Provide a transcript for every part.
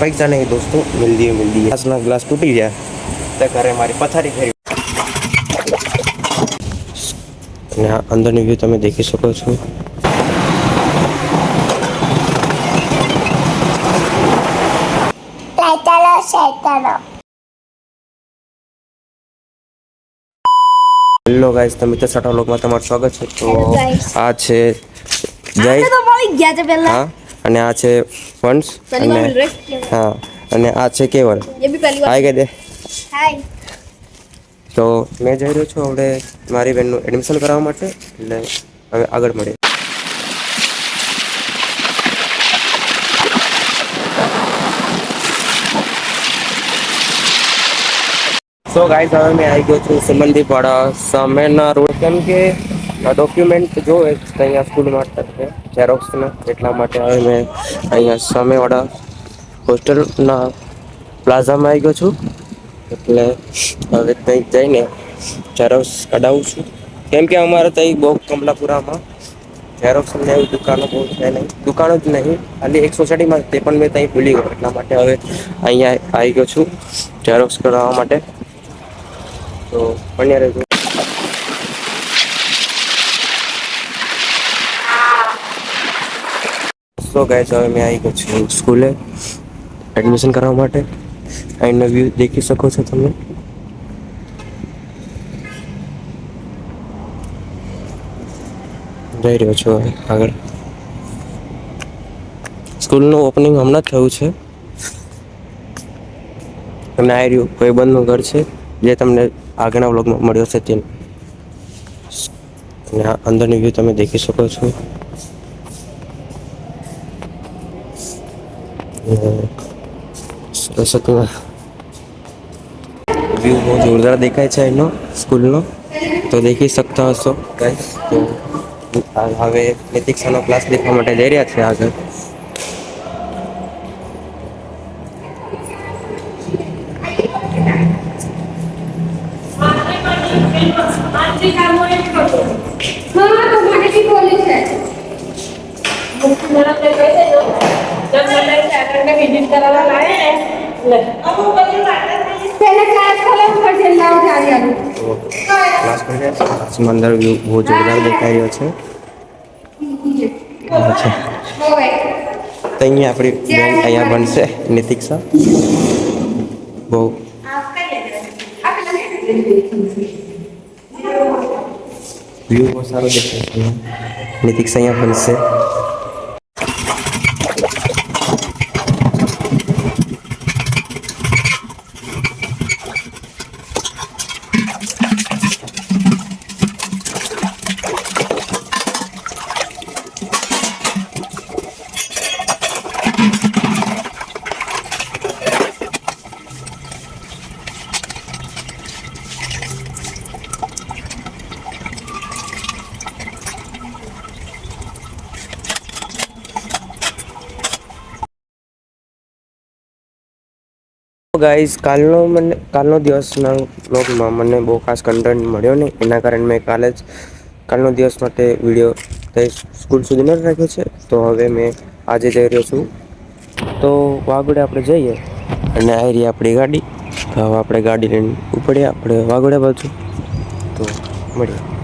પૈસા નહીં દોસ્તો મિલ દિए મિલ દિए ગ્લાસના ગ્લાસ તૂટી ગયા. તે ઘરે મારી પથારી ફેરી અને આ અંદરની વ્યૂ તમે દેખી શકો છો. હેલો ગાઈસ તમે તો સટા લોકમાં તમારું સ્વાગત છે. તો આ છે જય ગયા છે પહેલા. હા? અને આ છે ફંડ્સ અને હા અને આ છે કેવલ. હાય કહી દે તો મેં જઈ રહ્યો છું આપણે મારી બહેનનું એડમિશન કરાવવા માટે એટલે હવે આગળ મળીએ. સો ગાઈઝ હવે મેં આવી ગયો છું સુમનદીપાડા સામેના રોડ કેમ કે ડોક્યુમેન્ટ જોવે અહીંયા સ્કૂલ માટે ઝેરોક્સના એટલા માટે હવે મેં અહીંયા સામેવાળા હોસ્ટેલના પ્લાઝામાં આવી ગયો છું. એટલે હવે ત્યાં જઈને ઝેરોક્સ કઢાવું છું. કેમ કે અમારે ત્યાં બહુ કમલાપુરામાં ઝેરોક્સ ને એવી દુકાનો બહુ છે નહીં. દુકાનો જ નહીં, ખાલી એક સોસાયટીમાં તે પણ મેં ત્યાં ભૂલી ગયો, એટલા માટે હવે અહીંયા આવી ગયો છું ઝેરોક્સ કઢાવવા માટે. તો પણ રહેજો. સો ગાઈસ હવે મેં આવી ગયો છું સ્કૂલે એડમિશન કરાવવા માટે. એન્ડનો વ્યૂ દેખી શકો છો તમે. જઈ રહ્યો છું હવે આગળ. સ્કૂલનું ઓપનિંગ હમણાં જ થયું છે. તમને આવી રહ્યું કોઈ બંધનું ઘર છે, જે તમને આગળના વ્લોગમાં મળ્યો છે તેનું અને અંદરની વ્યૂ તમે દેખી શકો છો. સરસ્વતીમાં વ્યૂ બહુ જોરદાર દેખાય છે એનો, સ્કૂલનો. તો દેખી શકતા હશો ગાઈસ તો હવે નિતિક્ષાનો ક્લાસ દેખવા માટે જઈ રહ્યા છે આગળ. હા તો અંદર વ્યૂ બહુ જોરદાર દેખાઈ રહ્યો છે. અચ્છા. તો અહીંયા આપણી બેન અહીંયા બનશે નિતિક્ષા બહુ. વ્યૂ બહુ સારો દેખાય છે. અહીંયા. નિતિક્ષા અહીંયા બનશે ગાઈઝ કાલનો મને, કાલનો દિવસના બ્લોગમાં મને બહુ ખાસ કન્ટેન્ટ મળ્યો નહીં. એના કારણે મેં કાલે જ, કાલનો દિવસ માટે વીડિયો સ્કૂલ સુધી નથી રાખ્યો છે. તો હવે મેં આજે જઈ રહ્યો છું. તો વાગોડે આપણે જઈએ અને આવી રહી આપણી ગાડી. હવે આપણે ગાડી લઈને ઉપડ્યા આપણે વાગોડે બાજુ. તો મળીએ.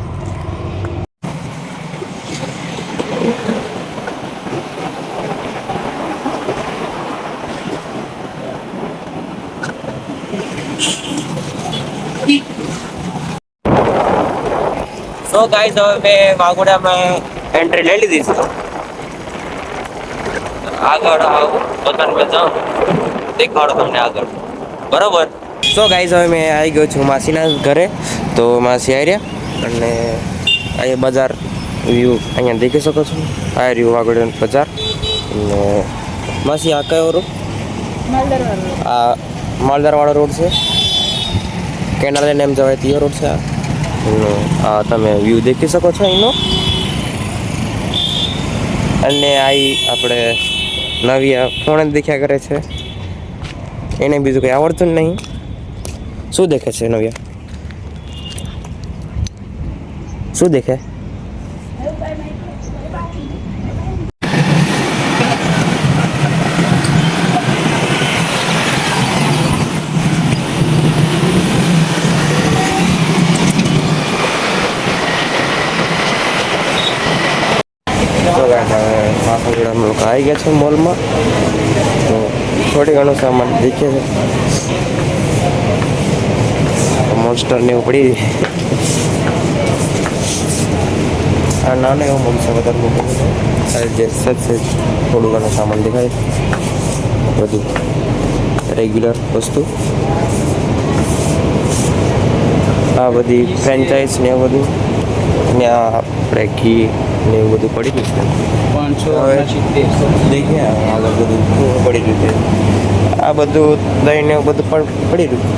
સો ગાઈઝ હવે મેં વાઘોડામાં એન્ટ્રી લઈ લીધી છે. આગળ આવું પોતાનું બતાવું દેખાડો તમને આગળ. બરોબર? સો ગાઈઝ હવે મેં આવી ગયો છું માસીના ઘરે. તો માસી આવી રહ્યા. અને અહીંયા બજાર વ્યૂ અહીંયા દેખી શકો છો. આ રહ્યું વાગોડા બજાર. અને માસી આ કયો રોડ આ માલદારવાળો રોડ છે. કેનાલ એમ જવાય તે રોડ છે આ. આ તમે વ્યૂ દેખી શકો છો અહીંનો. અને આઈ આપણે નવી ફોન દેખ્યા કરે છે. એને બીજું કંઈ આવડતું નહીં. શું દેખે છે નવ્યા? શું દેખે? અમે લોકો આવી ગયા છે મોલમાં. તો થોડી ઘણો સામાન દેખે છે. મોન્સ્ટર ને એવું પડી આ નાનો એવો છે બધા નથી. જે સજ સજ થોડું ઘણું સામાન દેખાય બધું રેગ્યુલર વસ્તુ. આ બધી ફ્રેન્ચાઇઝ ને એવું બધું. ને આ આપણે ઘી ને એવું બધું પડી ગયું છે. પાંચસો હવે આગળ બધું પડી રહ્યું છે. આ બધું દહીં ને બધું પણ પડી રહ્યું.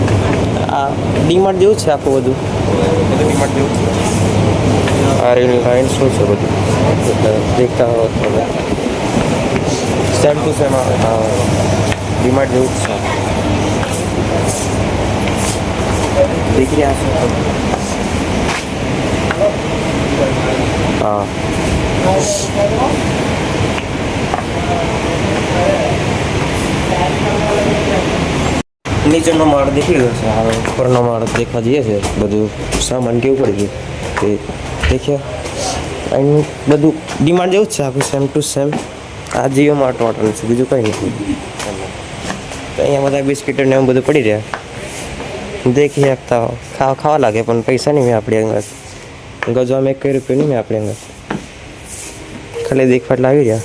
આ ડીમાર્ટ જેવું છે આખું બધું? ડીમાર્ટ જેવું છે. આ રેલ લાઈન શું છે બધું? દેખતા હો તમે. સેમ ટુ સેમ ડીમાર્ટ જેવું જ છે. દેખી રહ્યા છો તમે? હા. નીચેનો માળ દેખી ગયો છે. હવે ઉપરનો માળ દેખવા જઈએ છે. બધું સામાન કેવું પડી ગયું તે દેખ્યા. અહીં બધું ડિમાન્ડ જેવું જ છે. આખું સેમ ટુ સેમ આ જીઓ માર્ટ હોટલ છે. બીજું કંઈ નથી. અહીંયા બધા બિસ્કીટ ને એવું બધું પડી રહ્યા. દેખી શકતા ખાવા ખાવા લાગે, પણ પૈસા નહીં આપણી ગજવામાં એક રૂપિયા નહીં મેં આપણે અંદર? ખાલી દેખવાટ લાવી રહ્યા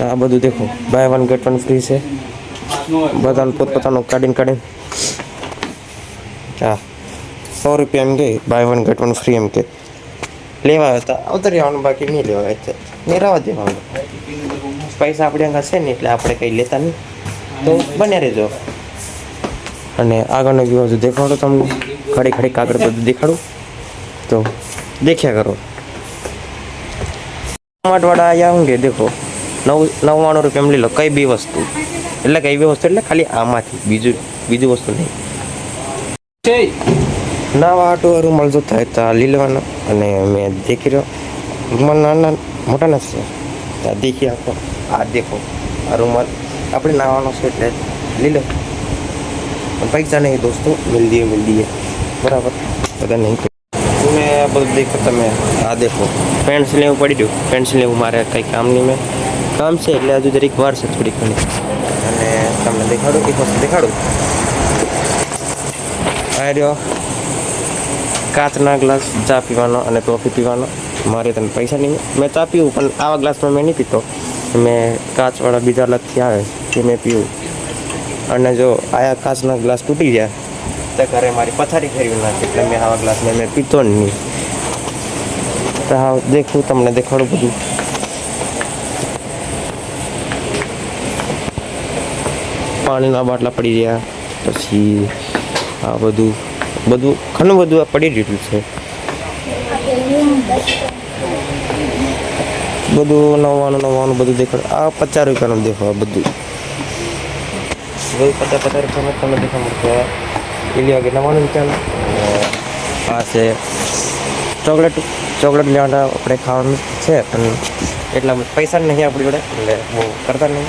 આ બધું દેખો. Buy one get one free છે. બધાનું પોતપોતાનું કાઢીને કાઢીને. હા. સો રૂપિયા એમ કે buy one get one free એમ કે. લેવા હતા. ઉતરી આવવાનું બાકી નહીં લેવા છે નહીં રહેવા દેવાનું. પૈસા આપણી આગળ છે ને એટલે આપણે કંઈ લેતા નહીં. તો બને રહેજો. અને આગળનો વ્યૂ હજુ દેખાડો તમને. ખડી ખડી કાગળ બધું દેખાડું. તો દેખ્યા કરો. ટમાટવાળા આવ્યા હું કે દેખો. નવ નવ્વાણું રૂપિયા લઈ લો, કઈ બી વસ્તુ. એટલે કઈ બી વસ્તુ એટલે ખાલી આમાંથી, બીજું બીજું વસ્તુ નહીં. નવા આટો રૂમાલ જોતા થાય લીલવાનો અને મેં દેખી રહ્યો. રૂમાલ નાના, મોટા નથી તો આ દેખી આપો. આ દેખો. આ રૂમાલ આપણે નાવાનો છે એટલે લઈ પૈસા નહીં દોસ્તો મિલ દઈએ મિલ દઈએ બરાબર? બધા નહીં મેં બધું દેખો, તમે આ દેખો. પેન્સિલ એવું પડી રહ્યું. પેન્સિલ એવું મારે કંઈ કામ નહીં મેં. કામ છે એટલે હજુ જરીક વાર છે થોડી ઘણી. અને તમને દેખાડું, એક વસ્તુ દેખાડું? આ રહ્યો. કાચના ગ્લાસ ચા પીવાનો અને કોફી પીવાનો. મારે તને પૈસા નહીં. મેં ચા પીવું, પણ આવા ગ્લાસમાં મેં નહીં પીતો. મેં કાચવાળા બીજા અલગથી આવે તે મેં પીવું. અને જો આયા કાચના ગ્લાસ તૂટી જાય તો ઘરે મારી પથારી ફેરવી નાખી એટલે મેં આવા ગ્લાસ મેં પીતો નહીં. તો હા, દેખું તમને દેખાડું બધું. પાણીના બાટલા પડી રહ્યા, પછી આ બધું બધું, ઘણું બધું પડી રહ્યું છે. બધું નવ્વાણું નવ્વાણું બધું દેખાડ, આ પચાસ રૂપિયાનું દેખાડ બધું. બધું પચાસ પચાસ રૂપિયાનું તમને લેવા કે નવ્વાણું રૂપિયાનું આ છે ચોકલેટ ચોકલેટ લેવાના આપણે ખાવાનું છે પણ એટલા પૈસા નહીં આપણી જોડે એટલે બહુ કરતા નહીં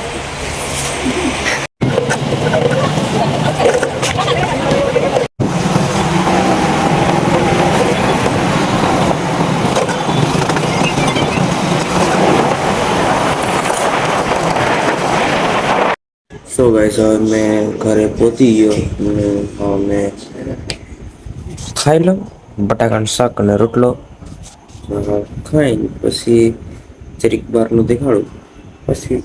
સો ગાઈસ, હવે મેં ઘરે પહોંચી ગયો મેં ખાઈ લઉં, બટાકાનું શાક અને રોટલો. ખાઈ પછી જરીક બહારનું દેખાડું. પછી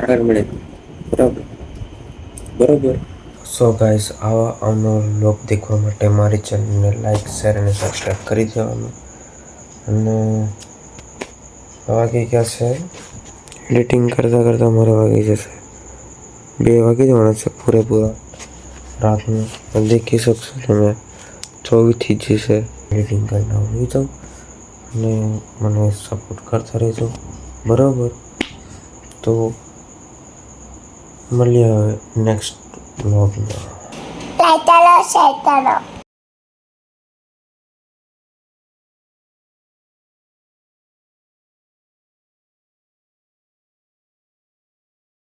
આગળ મળે. બરાબર. બરાબર. સો ગાઈસ, આવા આનો લોક દેખવા માટે મારી ચેનલને લાઈક, શેર અને સબસ્ક્રાઈબ કરી દેવાનું. અને વાગી ગયા છે. એડિટિંગ કરતાં કરતાં મારે વાગી જશે. બે વાગે જવાના છે પૂરેપૂરા રાતનું દેખી શકશો તમે? ચોવીસથી જશે છે. એડિટિંગ કરીને આવી જાઉં અને મને સપોર્ટ કરતા રહેજો. બરાબર? તો મળીએ હવે નેક્સ્ટ બ્લોગમાં.